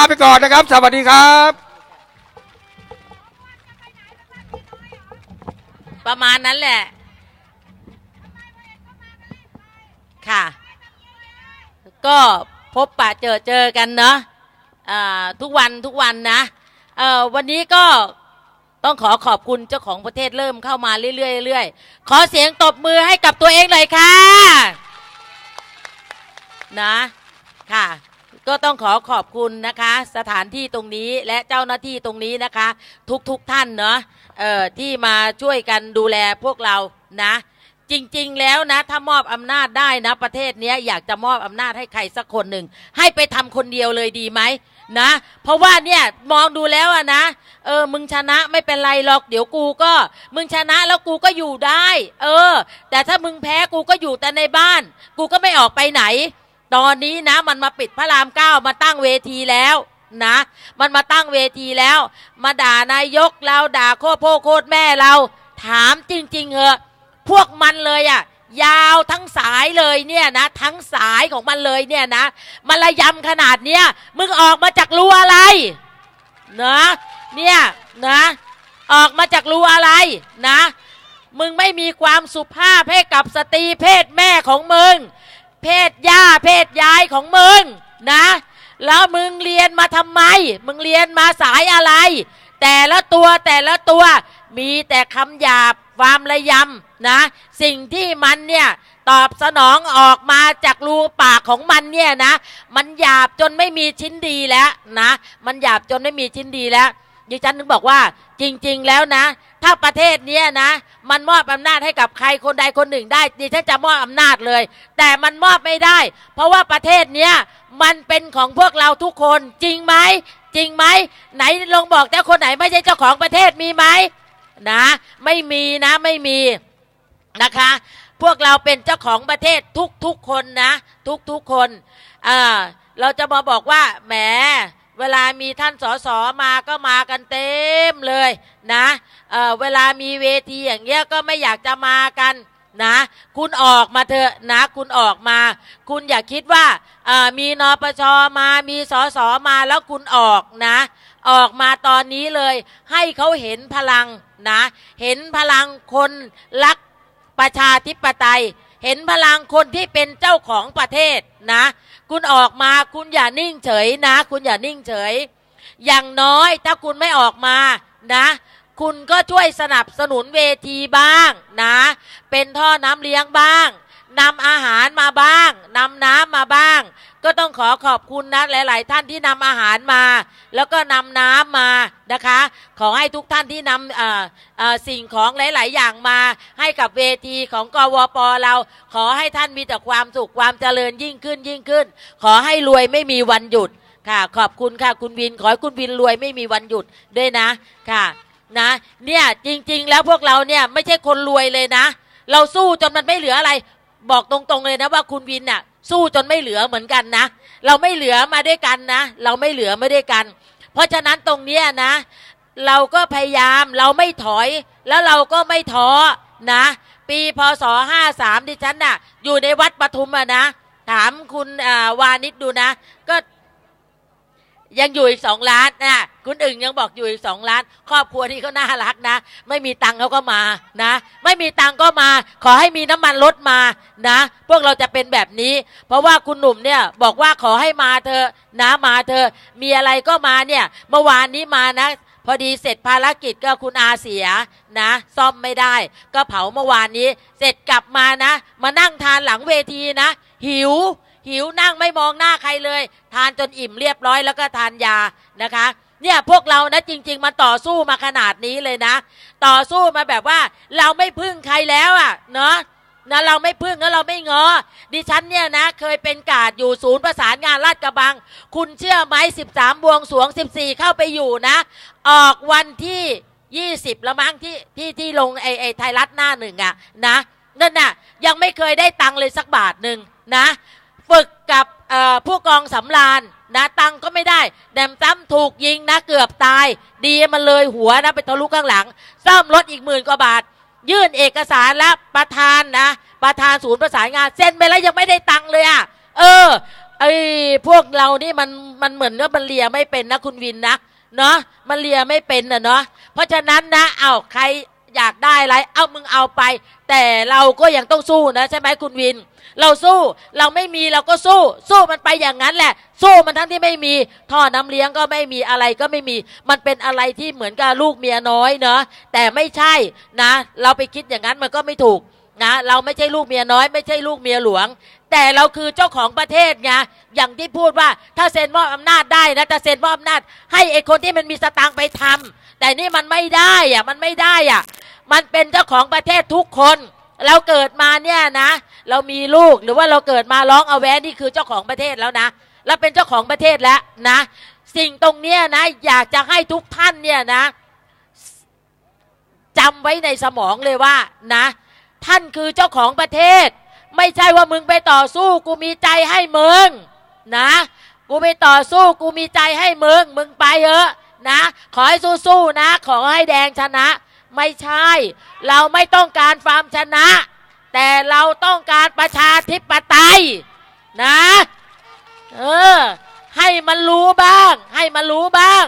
าไปก่อนนะครับ สวัสดีครับ ประมาณนั้นแหละ ค่ะ ก็พบปะเจอเจอกันเนาะทุกวันทุกวันนะวันนี้ก็ต้องขอขอบคุณเจ้าของประเทศเริ่มเข้ามาเรื่อยๆเรื่อยๆขอเสียงตบมือให้กับตัวเองหน่อยค่ะ นะ ค่ะ ก็ต้องขอขอบคุณนะคะ สถานที่ตรงนี้และเจ้าหน้าที่ตรงนี้นะคะ ทุกๆทท่านเนาะเอ่อที่มาช่วยกันดูแลพวกเรานะ จริงๆแล้วนะ ถ้ามอบอำนาจได้นะ ประเทศเนี้ยอยากจะมอบอำนาจให้ใครสักคนหนึ่ง ให้ไปทำคนเดียวเลยดีไหมนะ เพราะว่าเนี่ยมองดูแล้วอะนะเออ มึงชนะไม่เป็นไรหรอก เดี๋ยวกูก็ มึงชนะแล้วกูก็อยู่ได้ เออ แต่ถ้ามึงแพ้กูก็อยู่แต่ในบ้าน กูก็ไม่ออกไปไหน ตอนนี้นะ มันมาปิดพระรามเก้ามาตั้งเวทีแล้วนะ มันมาตั้งเวทีแล้ว มาด่านายกเราด่าโคตรพ่อโคตรแม่เรา ถามจริงๆเหอะพวกมันเลยอะยาวทั้งสายเลยเนี่ยนะ ทั้งสายของมันเลยเนี่ยนะมันระยำขนาดเนี้ยมึงออกมาจากรูอะไรนะเนี่ยนะออกมาจากรูอะไรนะ มึงไม่มีความสุภาพให้กับสตรีเพศแม่ของมึง เพศย่าเพศยายของมึงนะ แล้วมึงเรียนมาทำไม มึงเรียนมาสายอะไร แต่ละตัวแต่ละตัวมีแต่คำหยาบความระยำนะ สิ่งที่มันเนี่ยตอบสนองออกมาจากรูปากของมันเนี่ยนะ มันหยาบจนไม่มีชิ้นดีแล้วนะ มันหยาบจนไม่มีชิ้นดีแล้ว ดิฉันถึงบอกว่าจริง ๆ แล้วนะ ถ้าประเทศเนี้ยนะ มันมอบอำนาจให้กับใครคนใดคนหนึ่งได้ดิฉันจะมอบอำนาจเลย แต่มันมอบไม่ได้ เพราะว่าประเทศเนี้ยมันเป็นของพวกเราทุกคนจริงไหมจริงไหมไหนลองบอกแต่คนไหนไม่ใช่เจ้าของประเทศมีไหมนะ ไม่มีนะไม่มีนะคะ พวกเราเป็นเจ้าของประเทศทุกๆคนนะ ทุกๆคนเราจะมาบอกว่าแหม เวลามีท่านสสมาก็มากันเต็มเลยนะเเวลามีเวทีอย่างเงี้ยก็ไม่อยากจะมากันนะ คุณออกมาเถอะนะ คุณออกมา คุณอย่าคิดว่ามีนปชมา มีสสมาแล้วคุณออกนะ ออกมาตอนนี้เลย ให้เขาเห็นพลังนะ เห็นพลังคนรักประชาธิปไตย เห็นพลังคนที่เป็นเจ้าของประเทศนะ คุณออกมาคุณอย่านิ่งเฉยนะ คุณอย่านิ่งเฉย อย่างน้อยถ้าคุณไม่ออกมานะ คุณก็ช่วยสนับสนุนเวทีบ้างนะ เป็นท่อน้ำเลี้ยงบ้าง นำอาหารมาบ้างนำน้ำมาบ้าง ก็ต้องขอขอบคุณนะหลาย ๆ ท่านที่นำอาหารมา แล้วก็นำน้ำมานะคะ ขอให้ทุกท่านที่นำสิ่งของหลาย ๆ อย่างมา ให้กับเวทีของกวปเรา ขอให้ท่านมีแต่ความสุขความเจริญยิ่งขึ้นยิ่งขึ้น ขอให้รวยไม่มีวันหยุดค่ะ ขอบคุณค่ะคุณวินขอให้คุณวินรวยไม่มีวันหยุดด้วยนะค่ะนะ เนี่ยจริง ๆ แล้วพวกเราเนี่ยไม่ใช่คนรวยเลยนะ เราสู้จนมันไม่เหลืออะไร บอกตรงๆเลยนะว่าคุณวินน่ะ สู้จนไม่เหลือเหมือนกันนะ เราไม่เหลือมาด้วยกันนะ เราไม่เหลือมาด้วยกัน เพราะฉะนั้นตรงเนี้ยนะ เราก็พยายามเราไม่ถอย แล้วเราก็ไม่ท้อนะ ปีพศห้าสามดิฉันน่ะ อยู่ในวัดปทุมอะนะ ถามคุณวานิชดูนะ ก็ ยังอยู่อีกสองล้านนะคุณอึ่งยังบอกอยู่อีกสองล้าน ครอบครัวนี้ก็น่ารักนะ ไม่มีตังค์เขาก็มานะ ไม่มีตังค์ก็มา ขอให้มีน้ำมันลดมานะ พวกเราจะเป็นแบบนี้ เพราะว่าคุณหนุ่มเนี่ยบอกว่าขอให้มาเธอนะมาเธอ มีอะไรก็มาเนี่ย เมื่อวานนี้มานะ พอดีเสร็จภารกิจก็คุณอาเสียนะ ซ่อมไม่ได้ ก็เผาเมื่อวานนี้ เสร็จกลับมานะ มานั่งทานหลังเวทีนะ หิว หิวนั่งไม่มองหน้าใครเลย ทานจนอิ่มเรียบร้อยแล้วก็ทานยานะคะเนี่ยพวกเรานะจริง ๆมาต่อสู้มาขนาดนี้เลยนะ ต่อสู้มาแบบว่าเราไม่พึ่งใครแล้วอะ่ะเนาะนะเราไม่พึ่งแล้วเราไม่งอ ดิฉันเนี่ยนะ เคยเป็นกาดอยู่ศูนย์ประสานงานลาดกระบัง คุณเชื่อไหม13 บวงสวง 14 เข้าไปอยู่นะ ออกวันที่ 20แล้วมั้งที่ที่ที่ลงไอไอไทยรัฐหน้าหนึ่งอะนะนั่นน่ะยังไม่เคยได้ตังค์เลยสักบาทหนึ่งนะ ฝึกกับผู้กองสำรานนะตังก็ไม่ได้ แดมซ้ำถูกยิงนะเกือบตาย ดีมันเลยหัวนะไปทะลุข้างหลัง ซ่อมรถอีกหมื่นกว่าบาท ยื่นเอกสารแล้วประธานนะ ประธานศูนย์ประสานงานเซ็นไปแล้วยังไม่ได้ตังเลยอะ เออไอ้พวกเรานี่มันมันเหมือนว่ามันเลียไม่เป็นนะคุณวินนะเนาะมันเลียไม่เป็นนะเนาะเพราะฉะนั้นนะเอาใคร อยากได้อะไร เอามึงเอาไป แต่เราก็ยังต้องสู้นะใช่ไหมคุณวิน เราสู้เราไม่มีเราก็สู้ สู้มันไปอย่างนั้นแหละ สู้มันทั้งที่ไม่มีท่อน้ำเลี้ยงก็ไม่มีอะไรก็ไม่มี มันเป็นอะไรที่เหมือนกับลูกเมียน้อยเนาะแต่ไม่ใช่นะ เราไปคิดอย่างนั้นมันก็ไม่ถูกนะเราไม่ใช่ลูกเมียน้อย ไม่ใช่ลูกเมียหลวง แต่เราคือเจ้าของประเทศไงอย่างที่พูดว่าถ้าเซ็นมอบอำนาจได้นะจะเซ็นมอบอำนาจ ให้ไอ้คนที่มันมีสตางค์ไปทำแต่นี่มันไม่ได้อะมันไม่ได้อะ มันเป็นเจ้าของประเทศทุกคน เราเกิดมาเนี่ยนะ เรามีลูกหรือว่าเราเกิดมาร้องเอาแว้นี่คือเจ้าของประเทศแล้วนะเราเป็นเจ้าของประเทศแล้วนะ สิ่งตรงเนี้ยนะ อยากจะให้ทุกท่านเนี่ยนะจำไว้ในสมองเลยว่านะ ท่านคือเจ้าของประเทศ ไม่ใช่ว่ามึงไปต่อสู้ กูมีใจให้มึงนะกูไปต่อสู้กูมีใจให้มึง มึงไปเถอะนะ ขอให้สู้ๆนะ ขอให้แดงชนะ ไม่ใช่ เราไม่ต้องการความชนะ แต่เราต้องการประชาธิปไตยนะ เออ ให้มันรู้บ้าง ให้มันรู้บ้าง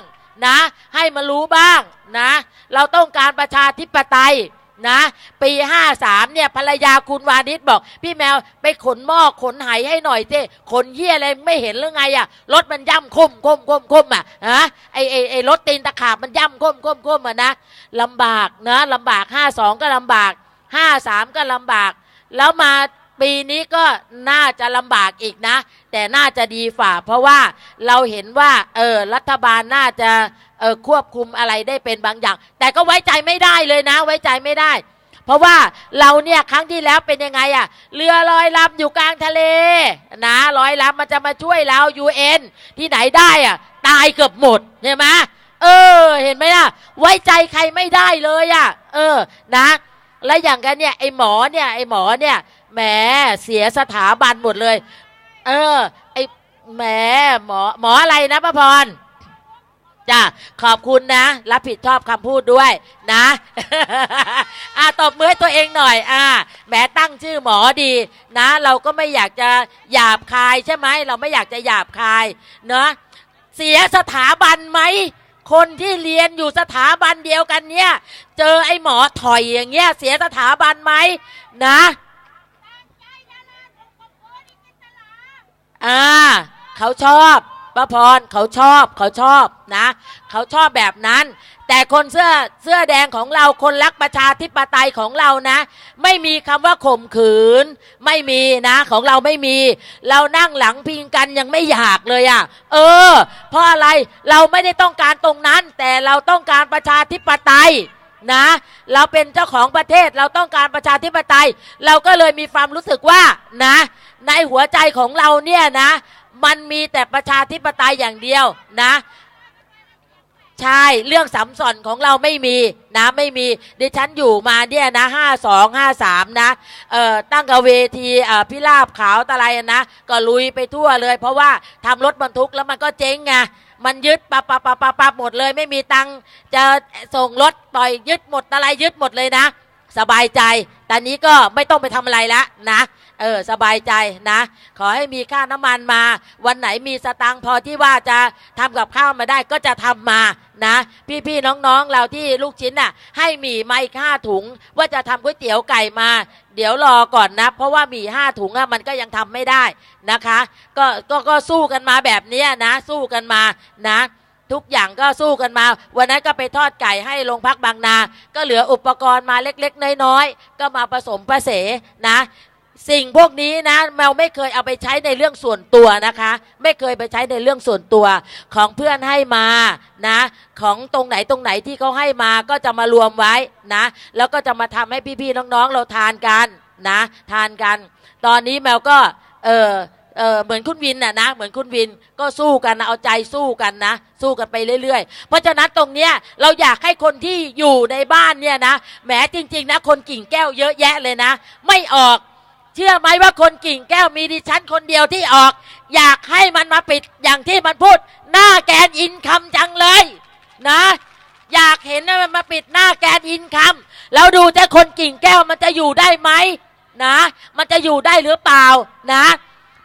นะ ให้มันรู้บ้างนะ เราต้องการประชาธิปไตย นะปีห้าสามเนี่ยภรรยาคุณวานิชบอก พี่แมวไปขนหม้อขนไหให้หน่อยเจ้ขนเหี้ยอะไรไม่เห็นหรือไงอะรถมันย่ำคมคมคมคมอะฮะไอไอไอรถตีนตะขาบมันย่ำคมคมคมอะนะลำบากนะลำบากห้าสองก็ลำบากห้าสามก็ลำบาก แล้วมา ปีนี้ก็น่าจะลำบากอีกนะ แต่น่าจะดีฝ่า เพราะว่าเราเห็นว่าเออรัฐบาลน่าจะเออควบคุมอะไรได้เป็นบางอย่าง แต่ก็ไว้ใจไม่ได้เลยนะ ไว้ใจไม่ได้ เพราะว่าเราเนี่ยครั้งที่แล้วเป็นยังไงอะเรือลอยลำอยู่กลางทะเลนะลอยลำมันจะมาช่วยเรา UN ที่ไหนได้อะตายเกือบหมดเห็นไหมเออ เห็นไหมล่ะ ไว้ใจใครไม่ได้เลยอะเออนะ และอย่างกันเนี่ยไอหมอเนี่ยไอหมอเนี่ยแหมเสียสถาบันหมดเลย เออ ไอแหมหมอหมออะไรนะป้าพรจ้ะขอบคุณนะ รับผิดชอบคำพูดด้วยนะอ่าตบมือให้ตัวเองหน่อย อ่าแหมตั้งชื่อหมอดีนะ เราก็ไม่อยากจะหยาบคายใช่ไหม เราไม่อยากจะหยาบคาย เนาะเสียสถาบันไหม คนที่เรียนอยู่สถาบันเดียวกันเนี่ย เจอไอ้หมอถอยอย่างเงี้ยเสียสถาบันไหมนะอ่าเขาชอบป้าพรเขาชอบเขาชอบนะ เขาชอบแบบนั้น แต่คนเสื้อเสื้อแดงของเราคนรักประชาธิปไตยของเรานะ ไม่มีคำว่าข่มขืน ไม่มีนะของเราไม่มี เรานั่งหลังพิงกันยังไม่อยากเลยอะ่ะ เออ เพราะอะไรเราไม่ได้ต้องการตรงนั้น แต่เราต้องการประชาธิปไตยนะ เราเป็นเจ้าของประเทศเราต้องการประชาธิปไตย เราก็เลยมีความรู้สึกว่านะ ในหัวใจของเราเนี่ยนะ มันมีแต่ประชาธิปไตยอย่างเดียวนะ ใช่ เรื่องสัมสอนของเราไม่มีนะไม่มีดิฉันอยู่มาเนี่ยนะห้าสองห้าสามนะเอ่อตั้งกับเวทีเอ่อพิราบขาวตะไลนะ ก็ลุยไปทั่วเลย เพราะว่าทำรถบรรทุกแล้วมันก็เจ๊งไงมันยึดปับปับปับปับปับหมดเลย ไม่มีตังจะส่งรถปล่อยยึดหมดอะไรยึดหมดเลยนะ สบายใจ ตอนนี้ก็ไม่ต้องไปทำอะไรละนะ เออสบายใจนะ ขอให้มีค่าน้ำมันมา วันไหนมีสตังค์พอที่ว่าจะทำกับข้าวมาได้ก็จะทำมานะ พี่ๆน้องๆเราที่ลูกชิ้นน่ะ ให้หมี่มาอีกห้าถุง ว่าจะทำก๋วยเตี๋ยวไก่มา เดี๋ยวรอก่อนนะ เพราะว่าหมี่ห้าถุงอะมันก็ยังทำไม่ได้นะคะก็ก็ก็สู้กันมาแบบนี้นะ สู้กันมานะทุกอย่างก็สู้กันมา วันนั้นก็ไปทอดไก่ให้โรงพักบางนา ก็เหลืออุปกรณ์มาเล็กๆ น้อยๆ ก็มาผสมผสมนะ สิ่งพวกนี้นะแมวไม่เคยเอาไปใช้ในเรื่องส่วนตัวนะคะ ไม่เคยไปใช้ในเรื่องส่วนตัวของเพื่อนให้มานะ ของตรงไหนตรงไหนที่เขาให้มาก็จะมารวมไว้นะ แล้วก็จะมาทำให้พี่ๆน้องๆเราทานกันนะ ทานกัน ตอนนี้แมวก็เออเออเหมือนคุณวินน่ะนะเหมือนคุณวินก็สู้กันนะเอาใจสู้กันนะ สู้กันไปเรื่อยๆ เพราะฉะนั้นตรงเนี้ยเราอยากให้คนที่อยู่ในบ้านเนี่ยนะแหมจริง ๆ นะ คนกิ่งแก้วเยอะแยะเลยนะ ไม่ออก เชื่อไหมว่าคนกิ่งแก้วมีดิฉันคนเดียวที่ออก อยากให้มันมาปิดอย่างที่มันพูด หน้าแกนอินคำจังเลย นะ อยากเห็นมันมาปิดหน้าแกนอินคำแล้วดูจะคนกิ่งแก้วมันจะอยู่ได้ไหมนะ มันจะอยู่ได้หรือเปล่านะ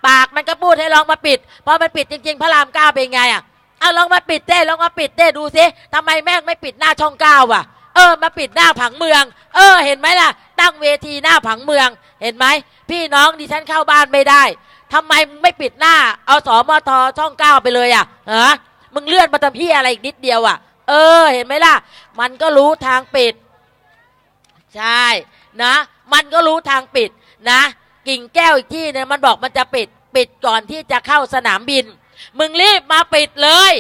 ปากมันก็พูดให้ลองมาปิดพอมันปิดจริง ๆ พระรามเก้าเป็นไงอะเอาลองมาปิดเด้ลองมาปิดเด้ดูสิทำไมแม่งไม่ปิดหน้าช่องเก้าอะเออมาปิดหน้าผังเมือง เออ เห็นไหมล่ะ ตั้งเวทีหน้าผังเมือง เห็นไหมพี่น้องดิฉันเข้าบ้านไม่ได้ทำไมมึงไม่ปิดหน้า เอาสอมทช่องเก้าไปเลยอะฮะมึงเลื่อนมาทำพี่อะไรอีกนิดเดียวอะ เออ เห็นไหมล่ะ มันก็รู้ทางปิด ใช่นะ มันก็รู้ทางปิดนะ กิ่งแก้วอีกที่เนี่ยมันบอกมันจะปิดปิดก่อนที่จะเข้าสนามบิน มึงรีบมาปิดเลย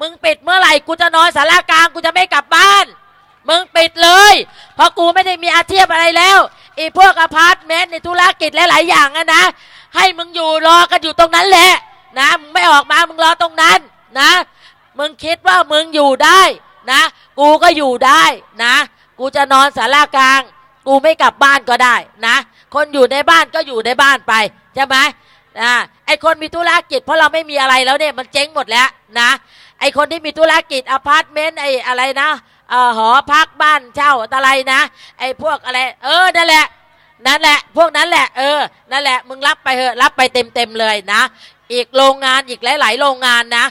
มึงปิดเมื่อไหร่กูจะนอนสารากลางกูจะไม่กลับบ้าน มึงปิดเลย เพราะกูไม่ได้มีอาชีพอะไรแล้วไอีพวกอพาร์ตเมนต์ในธุรกิจหลายๆอย่างอะนะ ให้มึงอยู่รอกันอยู่ตรงนั้นแหละ นะมึงไม่ออกมามึงรอตรงนั้นนะ มึงคิดว่ามึงอยู่ได้นะ กูก็อยู่ได้นะ กูจะนอนสารากลาง กูไม่กลับบ้านก็ได้นะ คนอยู่ในบ้านก็อยู่ในบ้านไปใช่ไหมอ่าไอคนมีธุรกิจ เพราะเราไม่มีอะไรแล้วเนี่ยมันเจ๊งหมดแล้วนะ ไอคนที่มีธุรกิจอพาร์ตเมนต์ไออะไรนะ หอพักบ้านเช่าอะไรนะ ไอ้พวกอะไร เออนั่นแหละ นั่นแหละ พวกนั้นแหละ เออ นั่นแหละ มึงรับไปเถอะ รับไปเต็มเต็มเลยนะ อีกโรงงานอีกหลาย ๆ โรงงานนะ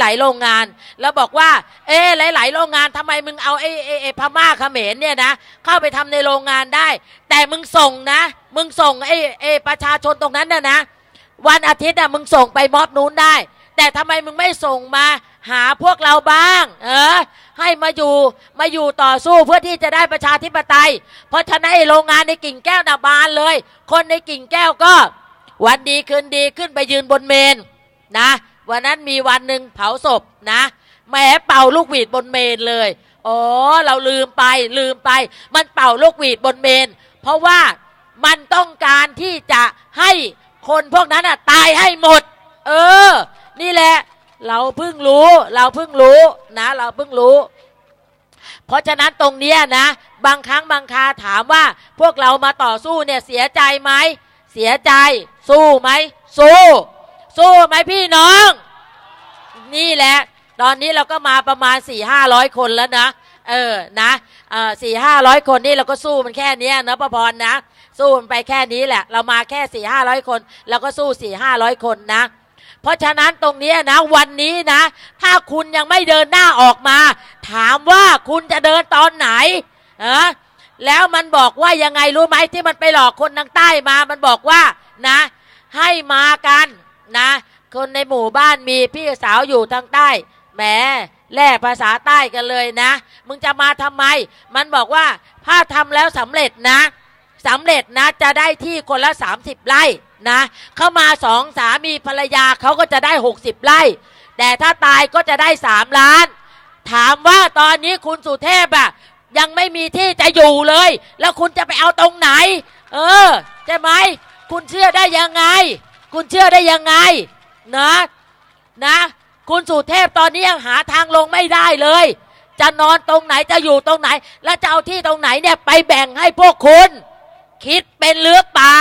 หลาย ๆ โรงงาน แล้วบอกว่า เอ๊หลาย ๆ โรงงานทำไมมึงเอาไอ้ไอ้ไอ้พม่าเขมรเนี่ยนะ เข้าไปทำในโรงงานได้ แต่มึงส่งนะ มึงส่งไอ้ไอ้ประชาชนตรงนั้นน่ะนะ วันอาทิตย์อะมึงส่งไปมอบนู้นได้ แต่ทำไมมึงไม่ส่งมาหาพวกเราบ้าง เออ ให้มาอยู่มาอยู่ต่อสู้เพื่อที่จะได้ประชาธิปไตย เพราะฉะนั้นโรงงานในกิ่งแก้วนาบานเลย คนในกิ่งแก้วก็ วันดีคืนดีขึ้นไปยืนบนเมนนะ วันนั้นมีวันหนึ่งเผาศพนะแหม้เป่าลูกหวีดบนเมนเลยอ๋อเราลืมไปลืมไป มันเป่าลูกหวีดบนเมน เพราะว่ามันต้องการที่จะให้คนพวกนั้นอะตายให้หมด เออ นี่แหละ เราเพิ่งรู้ เราเพิ่งรู้นะ เราเพิ่งรู้ เพราะฉะนั้นตรงเนี้ยนะ บางครั้งบางคาถามว่า พวกเรามาต่อสู้เนี่ยเสียใจไหมเสียใจ สู้ไหมสู้ สู้ไหมพี่น้อง นี่แหละ ตอนนี้เราก็มาประมาณ4ี่ห้าร้อยคนแล้วนะเออ นะเออสี่ห้าร้อยคนนี่เราก็สู้มันแค่นี้นะประพรนะ สู้มันไปแค่นี้แหละ เรามาแค่สี่ห้าร้อยคน เราก็สู้สี่ห้าร้อยคนนะ เพราะฉะนั้นตรงนี้นะวันนี้นะ ถ้าคุณยังไม่เดินหน้าออกมา ถามว่าคุณจะเดินตอนไหนเออแล้วมันบอกว่ายังไงรู้ไหมที่มันไปหลอกคนทางใต้มา มันบอกว่านะ ให้มากันนะ คนในหมู่บ้านมีพี่สาวอยู่ทางใต้แหมแล่ภาษาใต้กันเลยนะ มึงจะมาทำไม มันบอกว่าถ้าทำแล้วสำเร็จนะสำเร็จนะจะได้ที่คนละ 30 ไร่ นะเข้ามาสองสามีภรรยาเขาก็จะได้ 60 ไร่ แต่ถ้าตายก็จะได้ 3 ล้าน ถามว่าตอนนี้คุณสุเทพอะยังไม่มีที่จะอยู่เลย แล้วคุณจะไปเอาตรงไหน เออใช่ไหมคุณเชื่อได้ยังไง คุณเชื่อได้ยังไงนะนะ คุณสุเทพตอนนี้ยังหาทางลงไม่ได้เลย จะนอนตรงไหนจะอยู่ตรงไหน แล้วจะเอาที่ตรงไหนเนี่ยไปแบ่งให้พวกคุณ คิดเป็นหรือเปล่า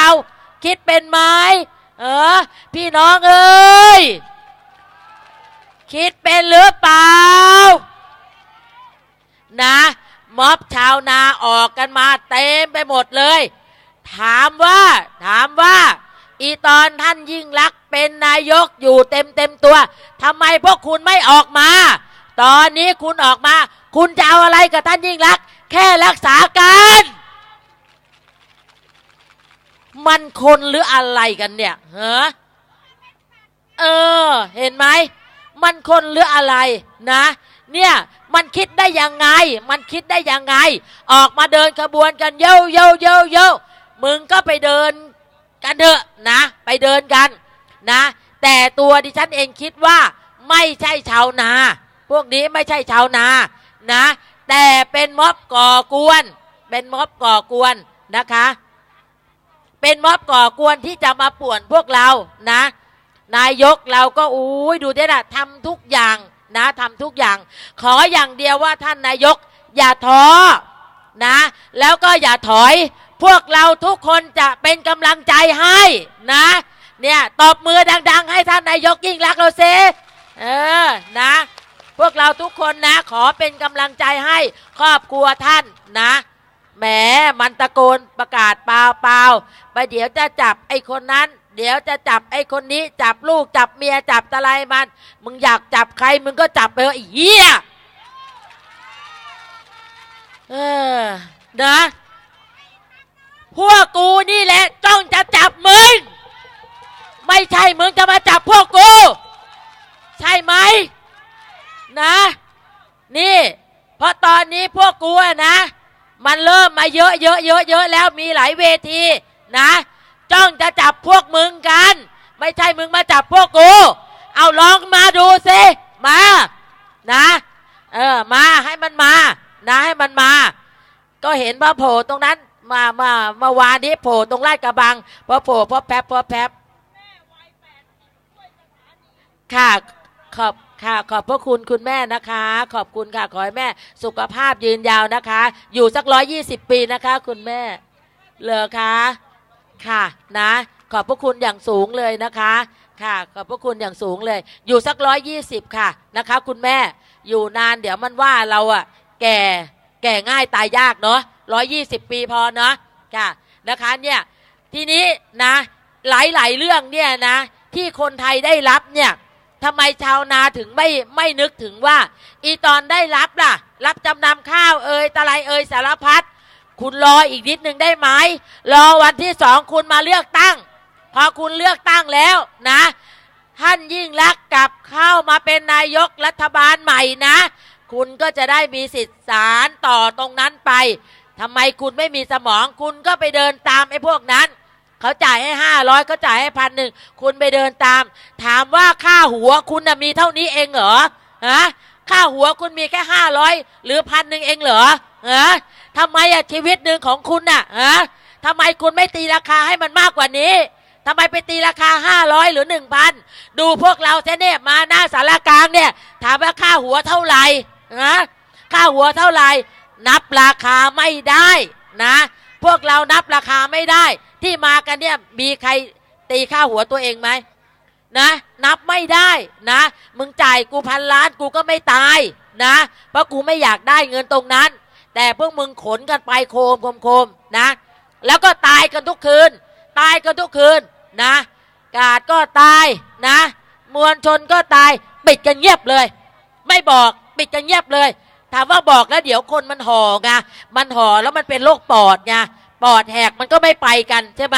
คิดเป็นไหมเออ พี่น้องเอ้ย คิดเป็นหรือเปล่า นะม็อบชาวนาออกกันมาเต็มไปหมดเลย ถามว่า ถามว่า อีตอนท่านยิ่งรักเป็นนายกอยู่เต็มเต็มตัวทำไมพวกคุณไม่ออกมา ตอนนี้คุณออกมา คุณจะเอาอะไรกับท่านยิ่งรัก แค่รักษาการ มันคนหรืออะไรกันเนี่ยเหรอเออ เห็นไหมมันคนหรืออะไรนะ เนี่ยมันคิดได้ยังไง มันคิดได้ยังไง ออกมาเดินขบวนกันเย้าเย้าเย้าเย้ามึงก็ไปเดินกันเถอะนะ ไปเดินกันนะ แต่ตัวดิฉันเองคิดว่าไม่ใช่ชาวนา พวกนี้ไม่ใช่ชาวนานะ แต่เป็นม็อบก่อกวน เป็นม็อบก่อกวนนะคะ เป็นม็อบก่อกวนที่จะมาป่วนพวกเรานะ นายกเราก็อุ้ยดูได้ละทำทุกอย่างนะทำทุกอย่าง ขออย่างเดียวว่าท่านนายก อย่าท้อนะ แล้วก็อย่าถอย พวกเราทุกคนจะเป็นกำลังใจให้นะ เนี่ยตบมือดัง ๆ ให้ท่านนายกยิ่งรักเราเซเออนะ พวกเราทุกคนนะ ขอเป็นกำลังใจให้ครอบครัวท่านนะ แหมมันตะโกนประกาศเปล่าเปล่าไปเดี๋ยวจะจับไอ้คนนั้น เดี๋ยวจะจับไอ้คนนี้ จับลูกจับเมียจับอะไรมัน มึงอยากจับใครมึงก็จับไปเถอะไอ้เหี้ยเออนะพวกกูนี่แหละจ้องจะจับมึง ไม่ใช่มึงจะมาจับพวกกู ใช่ไหมนะ นี่เพราะตอนนี้พวกกูอะนะ มันเริ่มมาเยอะเยอะเยอะเยอะแล้วมีหลายเวทีนะ จ้องจะจับพวกมึงกัน ไม่ใช่มึงมาจับพวกกู เอาลองมาดูสิมานะเออมาให้มันมา นะให้มันมา ก็เห็นพอโผล่ตรงนั้นมามาเมื่อวานนี้โผล่ตรงลาดกระบังพอโผล่พอแป๊บพอแป๊บค่ะขอบ ค่ะขอบพระคุณคุณแม่นะคะ ขอบคุณค่ะขอให้แม่สุขภาพยืนยาวนะคะ อยู่สักร้อยยี่สิบปีนะคะ คุณแม่เหรอคะค่ะนะ ขอบพระคุณอย่างสูงเลยนะคะ ค่ะขอบพระคุณอย่างสูงเลย อยู่สักร้อยยี่สิบค่ะนะคะ คุณแม่อยู่นานเดี๋ยวมันว่าเราอะแก่แก่ง่ายตายยากเนาะร้อยี่สิบปีพอเนาะค่ะนะคะเนี่ยทีนี้นะหลายๆเรื่องเนี่ยนะที่คนไทยได้รับเนี่ย ทำไมชาวนาถึงไม่ไม่นึกถึงว่า อีตอนได้รับล่ะ รับจำนำข้าวเอ่ยตะไลเอ่ยสารพัดคุณรออีกนิดหนึ่งได้ไหมรอวันที่สองคุณมาเลือกตั้ง พอคุณเลือกตั้งแล้วนะ ท่านยิ่งรักกลับเข้ามาเป็นนายกรัฐบาลใหม่นะ คุณก็จะได้มีสิทธิ์สารต่อตรงนั้นไปทำไมคุณไม่มีสมองคุณก็ไปเดินตามไอ้พวกนั้น เขาจ่ายให้ห้าร้อยเขาจ่ายให้พันหนึ่งคุณไปเดินตาม ถามว่าค่าหัวคุณนะมีเท่านี้เองเหรอฮะค่าหัวคุณมีแค่ห้าร้อยหรือพันหนึ่งเองเหรอฮะทำไมอะชีวิตหนึ่งของคุณน่ะฮะทำไมคุณไม่ตีราคาให้มันมากกว่านี้ทำไมไปตีราคาห้าร้อยหรือหนึ่งพันดูพวกเราเทเนี่ยมาหน้าสารกลางเนี่ย ถามว่าค่าหัวเท่าไหร่นะค่าหัวเท่าไหร่ นับราคาไม่ได้นะ พวกเรานับราคาไม่ได้ ที่มากันเนี่ยมีใครตีค่าหัวตัวเองไหมนะ นับไม่ได้นะ มึงจ่ายกูพันล้านกูก็ไม่ตายนะ เพราะกูไม่อยากได้เงินตรงนั้น แต่พวกมึงขนกันไปโคมโคมโคมนะ แล้วก็ตายกันทุกคืน ตายกันทุกคืนนะ กาดก็ตายนะ มวลชนก็ตายปิดกันเงียบเลย ไม่บอกปิดกันเงียบเลย ถามว่าบอกแล้วเดี๋ยวคนมันห่อไงมันห่อแล้วมันเป็นโรคปอดไง ปอดแหกมันก็ไม่ไปกันใช่ไหม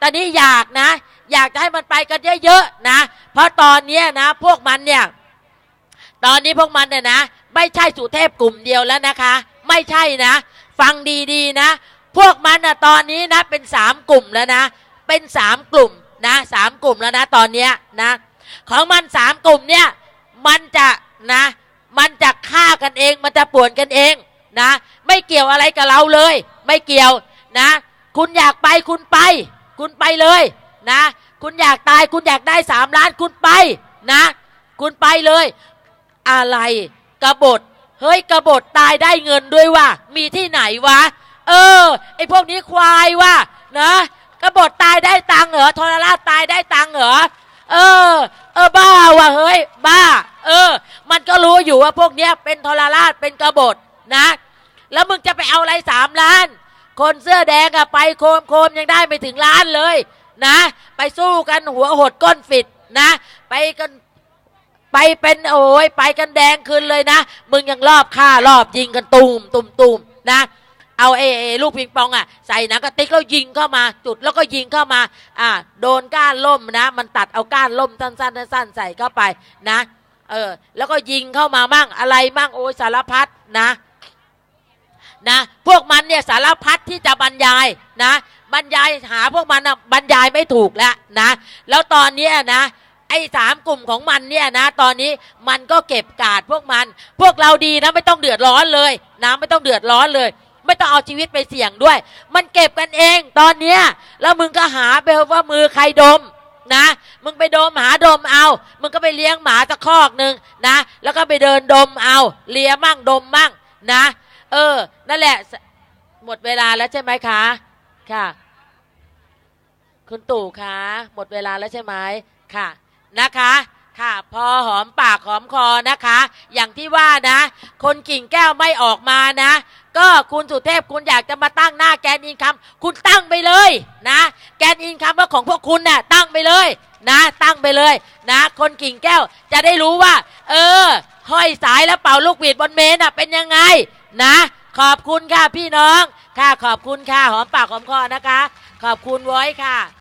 ตอนนี้อยากนะ อยากจะให้มันไปกันเยอะๆนะ เพราะตอนนี้นะ พวกมันเนี่ย ตอนนี้พวกมันเนี่ยนะ ไม่ใช่สุเทพกลุ่มเดียวแล้วนะคะ ไม่ใช่นะ ฟังดีๆนะ พวกมันนะตอนนี้นะ เป็นสามกลุ่มแล้วนะ เป็นสามกลุ่มนะสามกลุ่มแล้วนะตอนเนี้นะ ของมันสามกลุ่มเนี่ย มันจะนะ มันจะฆ่ากันเอง มันจะป่วนกันเองนะ ไม่เกี่ยวอะไรกับเราเลย ไม่เกี่ยว นะ คุณอยากไปคุณไป คุณไปเลยนะ คุณอยากตายคุณอยากได้สามล้านคุณไปนะ คุณไปเลย อะไรกบฏเฮ้ยกบฏตายได้เงินด้วยว่ะมีที่ไหนวะ เออไอพวกนี้ควายว่ะนะกบฏตายได้ตังเหรอทรราชตายได้ตังเหรอเออ เออบ้าว่ะเฮ้ย บ้า เออ มันก็รู้อยู่ว่าพวกเนี้ยเป็นทรราชเป็นกบฏนะ แล้วมึงจะไปเอาอะไรสามล้าน คนเสื้อแดงอะไปโคมโคมยังได้ไม่ถึงล้านเลยนะ ไปสู้กันหัวหดก้นฟิดนะ ไปกันไปเป็นโอ้ยไปกันแดงคืนเลยนะ มึงยังรอบฆ่ารอบยิงกันตูมตูมตูมนะ เอาเอเอลูกปิงปองอะใส่หนังกระติกแล้วยิงเข้ามาจุดแล้วก็ยิงเข้ามาอ่าโดนก้านล่มนะ มันตัดเอาก้านล่มสั้นๆสั้นๆใส่เข้าไปนะเออแล้วก็ยิงเข้ามามั่งอะไรมั่งโอ้ยสารพัดนะ นะพวกมันเนี่ยสารพัดที่จะบรรยายนะบรรยายหาพวกมันนะบรรยายไม่ถูกแล้วนะแล้วตอนนี้นะไอ้สามกลุ่มของมันเนี่ยนะ ตอนนี้มันก็เก็บกาดพวกมัน พวกเราดีนะไม่ต้องเดือดร้อนเลยนะไม่ต้องเดือดร้อนเลย ไม่ต้องเอาชีวิตไปเสี่ยงด้วย มันเก็บกันเองตอนเนี้ยแล้วมึงก็หาไปว่ามือใครดมนะ มึงไปดมหาดมเอา มึงก็ไปเลี้ยงหมาสักคอกหนึ่งนะ แล้วก็ไปเดินดมเอา เลียมั่งดมมั่งนะ เออ นั่นแหละ หมดเวลาแล้วใช่ไหมคะ ค่ะ คุณตู่คะหมดเวลาแล้วใช่ไหมค่ะ นะคะ ค่ะ พอหอมปากหอมคอนะคะ อย่างที่ว่านะ คนกิ่งแก้วไม่ออกมานะ ก็คุณสุเทพคุณอยากจะมาตั้งหน้าแกนอินคัมคุณตั้งไปเลยนะ แกนอินคัมว่าของพวกคุณน่ะตั้งไปเลยนะตั้งไปเลยนะ คนกิ่งแก้วจะได้รู้ว่า เออ ห้อยสายแล้วเป่าลูกหวีดบนเมนอะเป็นยังไง นะ ขอบคุณค่ะพี่น้อง ค่ะขอบคุณค่ะหอมปากหอมคอนะคะ ขอบคุณไว้ค่ะ